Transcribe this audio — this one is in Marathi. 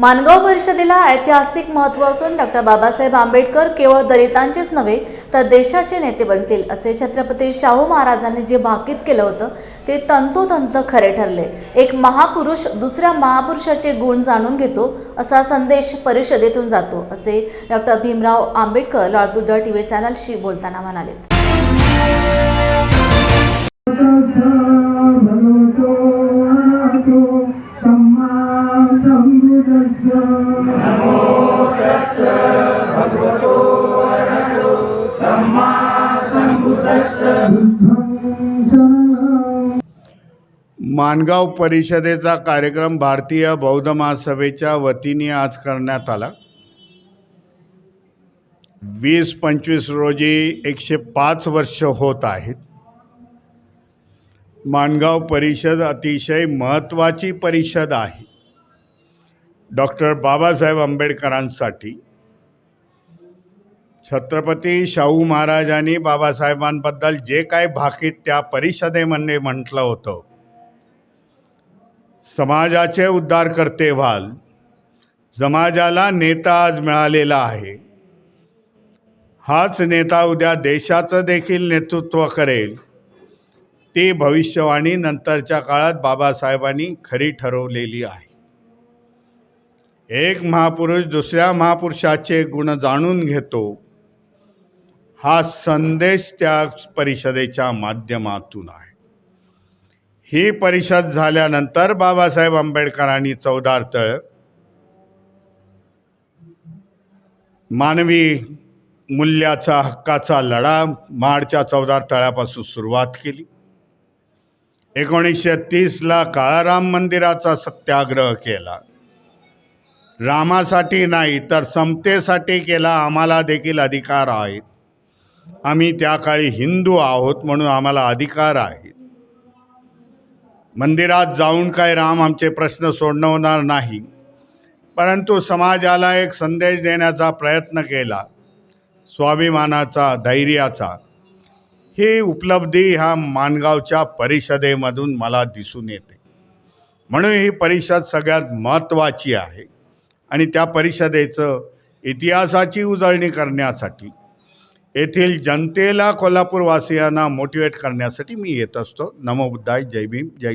मानगाव परिषदेला ऐतिहासिक महत्त्व असून डॉक्टर बाबासाहेब आंबेडकर केवळ दलितांचेच नव्हे तर देशाचे नेते बनतील असे छत्रपती शाहू महाराजांनी जे भाकीत केलं होतं ते तंतोतंत खरे ठरले. एक महापुरुष दुसऱ्या महापुरुषाचे गुण जाणून घेतो असा संदेश परिषदेतून जातो असे डॉक्टर भीमराव आंबेडकर लाडबुद्ध टी व्ही चॅनलशी बोलताना म्हणाले. माणगाव मानगाव परिषदेचा कार्यक्रम भारतीय बौद्ध महासभेच्या वतीने आज करण्यात आला. वीस पंचवीस रोजी एकशे पाच वर्ष होत आहेत. माणगाव परिषद अतिशय महत्त्वाची परिषद आहे. डॉक्टर बाबासाहेब आंबेडकरांसाठी छत्रपती शाहू महाराजांनी बाबासाहेबांबद्दल जे काय भाकीत त्या परिषदेमध्ये म्हटलं होतं. समाजाचे उद्धार करते व्हाल. समाजाला नेता आज मिळालेला आहे. हाच नेता उद्या देशाचं देखील नेतृत्व करेल. ती भविष्यवाणी नंतरच्या काळात बाबासाहेबांनी खरी ठरवलेली आहे. एक महापुरुष दुसऱ्या महापुरुषाचे गुण जाणून घेतो. हा संदेश त्या परिषदेच्या माध्यमातून आहे. ही परिषद झाल्यानंतर बाबासाहेब आंबेडकरांनी चौदार तळ मानवी मूल्याचा हक्काचा लढा माडच्या चौदार तळ्यापासून सुरुवात केली. एकोणीसशे तीसला काळाराम मंदिराचा सत्याग्रह केला. रामासाठी नाही तर समतेसाठी केला आम्हाला देखील अधिकार आहेत आम्ही त्या काळी हिंदू आहोत म्हणून आम्हाला अधिकार आहेत मंदिरात जाऊन काय राम आमचे प्रश्न सोडवणार नाही. परंतु समाजाला एक संदेश देण्याचा प्रयत्न केला. स्वाभिमानाचा धैर्याचा. ही उपलब्धी ह्या मानगावच्या परिषदेमधून मला दिसून येते. म्हणून ही परिषद सगळ्यात महत्त्वाची आहे. आणि त्या परिषदेचं इतिहासाची उजळणी करण्यासाठी येथील जनतेला कोल्हापूरवासियांना मोटिवेट करण्यासाठी मी येत असतो. नमो बुद्धाय जय भीम जय